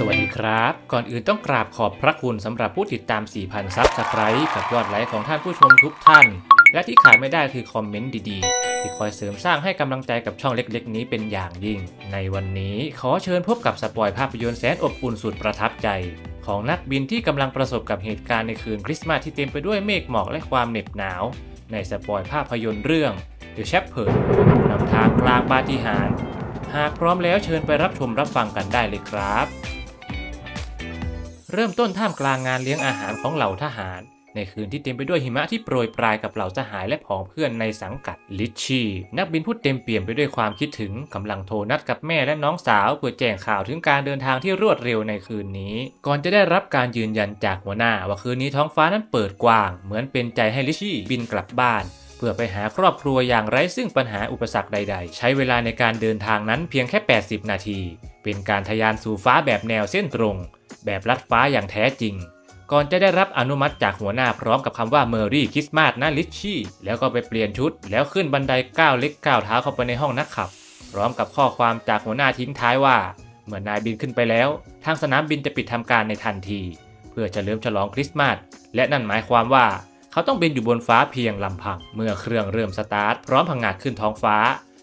สวัสดีครับ ก่อนอื่นต้องกราบขอบพระคุณสำหรับผู้ติดตาม 4,000 ซับสไครต์กับยอดไลค์ของท่านผู้ชมทุกท่าน และที่ขาดไม่ได้คือคอมเมนต์ดีๆ ที่คอยเสริมสร้างให้กำลังใจกับช่องเล็กๆ นี้เป็นอย่างยิ่ง ในวันนี้ขอเชิญพบกับสปอยภาพยนตร์แสนอบอุ่นสุดประทับใจ ของนักบินที่กำลังประสบกับเหตุการณ์ในคืนคริสต์มาสที่เต็มไปด้วยเมฆหมอกและความเหน็บหนาว ในสปอยภาพยนตร์เรื่อง The Shepherd นำทางกลางปาฏิหาริย์หากพร้อมแล้วเชิญไปรับชมรับฟังกันได้เลยครับ เริ่มต้นท่ามกลางงานเลี้ยงอาหารของเหล่าทหาร ในคืนที่เต็มไปด้วยหิมะที่โปรยปลายกับเหล่าทหารและผองเพื่อนในสังกัดลิชชี่ นักบินผู้เต็มเปี่ยมไปด้วยความคิดถึงกำลังโทรนัดกับแม่และน้องสาวเพื่อแจ้งข่าวถึงการเดินทางที่รวดเร็วในคืนนี้ ก่อนจะได้รับการยืนยันจากหัวหน้า ว่าคืนนี้ท้องฟ้านั้นเปิดกว้าง เหมือนเป็นใจให้ลิชชี่บินกลับบ้านเพื่อไปหาครอบครัวอย่างไร้ซึ่งปัญหาอุปสรรคใด ๆ ใช้เวลาในการเดินทางนั้นเพียงแค่ 80 นาที เป็นการทะยานสู่ฟ้าแบบแนวเส้นตรง แบบลัดฟ้าอย่างแท้จริง ก่อนจะได้รับอนุมัติจากหัวหน้าพร้อมกับคำว่าเมอรี่คริสต์มาสนะลิชชี่ แล้วก็ไปเปลี่ยนชุด แล้วขึ้นบันไดก้าวเล็กก้าวเท้าเข้าไปในห้องนักขับ พร้อมกับข้อความจากหัวหน้าทิ้งท้ายว่า เมื่อนายบินขึ้นไปแล้ว ทางสนามบินจะปิดทำการในทันที เพื่อเฉลิมฉลองคริสต์มาสและนั่นหมายความว่าเขาต้องบินอยู่บนฟ้าเพียงลำพัง เมื่อเครื่องเริ่มสตาร์ทพร้อมพังงาดขึ้นท้องฟ้า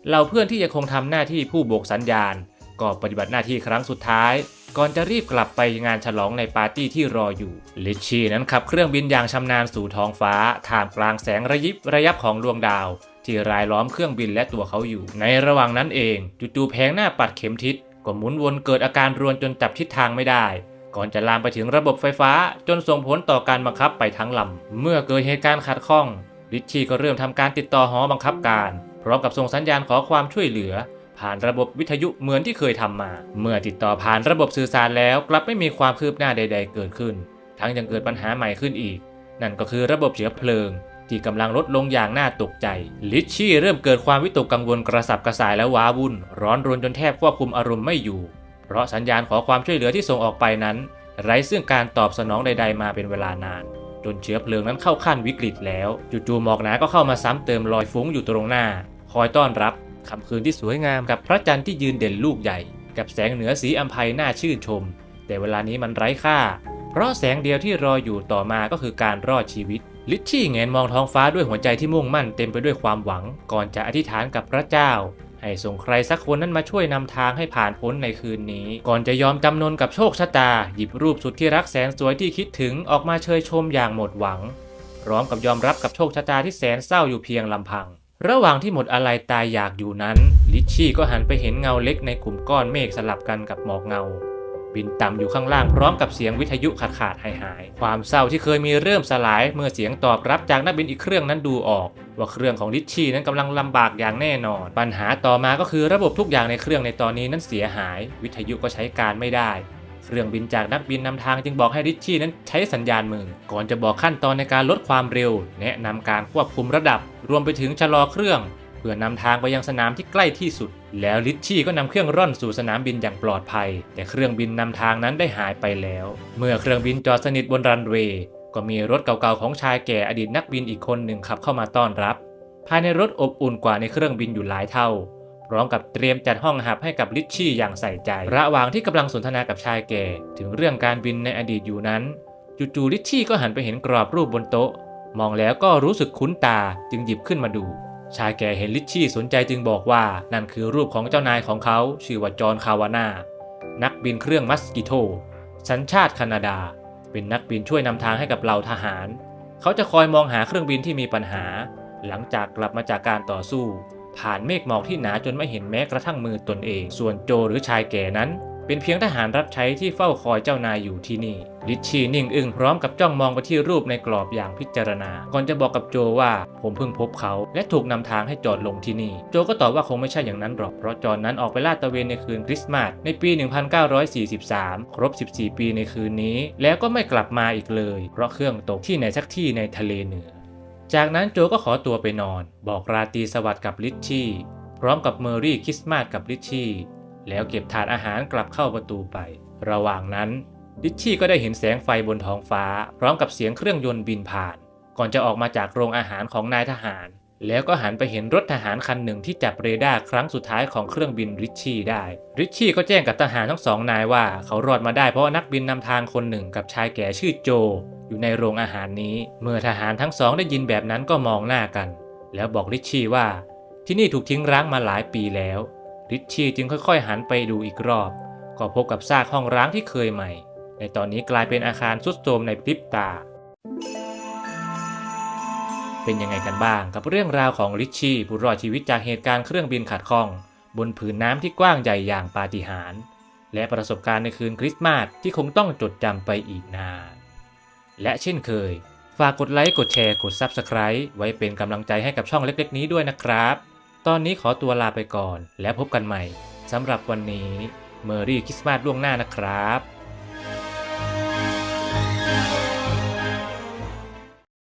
เหล่าเพื่อนที่ยังคงทำหน้าที่ผู้โบกสัญญาณ ก็ปฏิบัติหน้าที่ครั้งสุดท้าย ก่อนจะรีบกลับไปงานฉลองในปาร์ตี้ที่รออยู่ ลิชชี่นั้นขับเครื่องบินอย่างชำนาญสู่ท้องฟ้าท่ามกลางแสงระยิบระยับของดวงดาว ที่รายล้อมเครื่องบินและตัวเขาอยู่ ในระหว่างนั้นเองจู่ๆแผงหน้าปัดเข็มทิศก็หมุนวนเกิดอาการรวนจนจับทิศทางไม่ได้ ก่อนจะลามไปถึงระบบไฟฟ้าจนส่งผลต่อการบังคับไปทั้งลำ เมื่อเกิดเหตุการณ์ขัดข้อง ลิชชี่ก็เริ่มทำการติดต่อหอบังคับการ พร้อมกับส่งสัญญาณขอความช่วยเหลือ ผ่านระบบวิทยุเหมือนที่เคยทำมา เมื่อติดต่อผ่านระบบสื่อสารแล้วกลับไม่มีความคืบหน้าใด ๆ เกิดขึ้น ทั้งยังเกิดปัญหาใหม่ขึ้นอีก นั่นก็คือระบบเชื้อเพลิง ที่กำลังลดลงอย่างน่าตกใจ ลิชชี่เริ่มเกิดความวิตกกังวลกระสับกระส่ายและว้าวุ่น ร้อนรนจนแทบควบคุมอารมณ์ไม่อยู่ เพราะสัญญาณขอความช่วยเหลือที่ส่งออกไปนั้น ไร้ซึ่งการตอบสนองใด ๆ มาเป็นเวลานานจนเชื้อเพลิงนั้นเข้าขั้นวิกฤตแล้วจู่ๆหมอกหนาก็เข้ามาซ้ำเติมรอยฟุ้งอยู่ตรงหน้า คอยต้อนรับ ค่ำคืนที่สวยงามกับพระจันทร์ที่ยืนเด่นลูกใหญ่ กับแสงเหนือสีอัมภัยน่าชื่นชม แต่เวลานี้มันไร้ค่า เพราะแสงเดียวที่รออยู่ต่อมาก็คือการรอดชีวิต ลิชชี่แงนมองท้องฟ้าด้วยหัวใจที่มุ่งมั่นเต็มไปด้วยความหวัง ก่อนจะอธิษฐานกับพระเจ้า ให้ส่งใครสักคนนั้นมาช่วยนำทางให้ผ่านพ้นในคืนนี้ ก่อนจะยอมจำนนกับโชคชะตา หยิบรูปสุดที่รักแสนสวยที่คิดถึงออกมาเชยชมอย่างหมดหวังพร้อมกับยอมรับกับโชคชะตาที่แสนเศร้าอยู่เพียงลำพัง ระหว่างที่หมดอะไรตายอยากอยู่นั้น ลิชชี่ก็หันไปเห็นเงาเล็กในกลุ่มก้อนเมฆสลับกันกับหมอกเงา บินต่ำอยู่ข้างล่างพร้อมกับเสียงวิทยุขาดขาดหายหายๆความเศร้าที่เคยมีเริ่มสลายเมื่อเสียงตอบรับจากนักบินอีกเครื่องนั้นดูออก ว่าเครื่องของลิชชี่นั้นกำลังลำบากอย่างแน่นอน ปัญหาต่อมาก็คือระบบทุกอย่างในเครื่องในตอนนี้นั้นเสียหาย วิทยุก็ใช้การไม่ได้ เครื่องบินจากนักบินนำทางจึงบอกให้ริชชี่นั้นใช้สัญญาณมือก่อนจะบอกขั้นตอนในการลดความเร็ว แนะนำการควบคุมระดับ รวมไปถึงชะลอเครื่อง เพื่อนำทางไปยังสนามที่ใกล้ที่สุด แล้วลิชชี่ก็นำเครื่องร่อนสู่สนามบินอย่างปลอดภัย แต่เครื่องบินนำทางนั้นได้หายไปแล้ว เมื่อเครื่องบินจอดสนิทบนรันเวย์ก็มีรถเก่าๆของชายแก่อดีตนักบินอีกคนหนึ่งขับเข้ามาต้อนรับ ภายในรถอบอุ่นกว่าในเครื่องบินอยู่หลายเท่า พร้อมกับเตรียมจัดห้องหับให้กับลิชชี่อย่างใส่ใจ ระหว่างที่กำลังสนทนากับชายแก่ถึงเรื่องการบินในอดีตอยู่นั้น จู่ๆลิชชี่ก็หันไปเห็นกรอบรูปบนโต๊ะ มองแล้วก็รู้สึกคุ้นตาจึงหยิบขึ้นมาดู ชายแก่เห็นลิชชี่สนใจจึงบอกว่า นั่นคือรูปของเจ้านายของเขา ชื่อว่าจอห์นคาวาน่านักบินเครื่องมัสกิโตสัญชาติแคนาดา เป็นนักบินช่วยนำทางให้กับเหล่าทหาร เขาจะคอยมองหาเครื่องบินที่มีปัญหา หลังจากกลับมาจากการต่อสู้ ผ่านเมฆหมอกที่หนาจนไม่เห็นแม้กระทั่งมือตนเอง ส่วนโจหรือชายแก่นั้น เป็นเพียงทหารรับใช้ที่เฝ้าคอยเจ้านายอยู่ที่นี่ ลิชชี่นิ่งอึ้งพร้อมกับจ้องมองไปที่รูปในกรอบอย่างพิจารณา ก่อนจะบอกกับโจว่าผมเพิ่งพบเขา และถูกนำทางให้จอดลงที่นี่ โจก็ตอบว่าคงไม่ใช่อย่างนั้นหรอก เพราะจอนนั้นออกไปลาดตระเวนในคืนคริสต์มาสในปี 1943 ครบ 14 ปีในคืนนี้ แล้วก็ไม่กลับมาอีกเลย เพราะเครื่องตกที่ไหนสักที่ในทะเลเหนือ จากนั้นโจก็ขอตัวไปนอน บอกราตรีสวัสดิ์กับลิชชี่ พร้อมกับเมอรี่คริสต์มาสกับลิชชี่ แล้วเก็บถาดอาหารกลับเข้าประตูไป ระหว่างนั้นลิชชี่ก็ได้เห็นแสงไฟบนท้องฟ้า พร้อมกับเสียงเครื่องยนต์บินผ่าน ก่อนจะออกมาจากโรงอาหารของนายทหาร แล้วก็หันไปเห็นรถทหารคันหนึ่งที่จับเรดาร์ครั้งสุดท้ายของเครื่องบินริชชี่ได้ริชชี่ก็แจ้งกับทหารทั้งสองนายว่าเขารอดมาได้เพราะนักบินนำทางคนหนึ่งกับชายแก่ชื่อโจ อยู่ในโรงอาหารนี้ เมื่อทหารทั้งสองได้ยินแบบนั้นก็มองหน้ากัน แล้วบอกริชชี่ว่าที่นี่ถูกทิ้งร้างมาหลายปีแล้ว ริชชี่จึงค่อยๆ หันไปดูอีกรอบ ก็พบกับซากห้องร้างที่เคยใหม่ ในตอนนี้กลายเป็นอาคารทรุดโทรมในพริบตา เป็นยังไงกันบ้างกับเรื่องราวของริชชี่ผู้รอดชีวิตจากเหตุการณ์เครื่องบินขัดข้อง บนผืนน้ำที่กว้างใหญ่อย่างปาฏิหาริย์และประสบการณ์ในคืนคริสต์มาสที่คงต้องจดจำไปอีกนาน และเช่นเคย ฝากกดไลค์ กดแชร์ กด Subscribe ไว้เป็นกำลังใจให้กับช่องเล็ก ๆ นี้ด้วยนะครับ ตอนนี้ขอตัวลาไปก่อน แล้วพบกันใหม่สำหรับวันนี้เมอรี่คริสต์มาสล่วงหน้านะครับ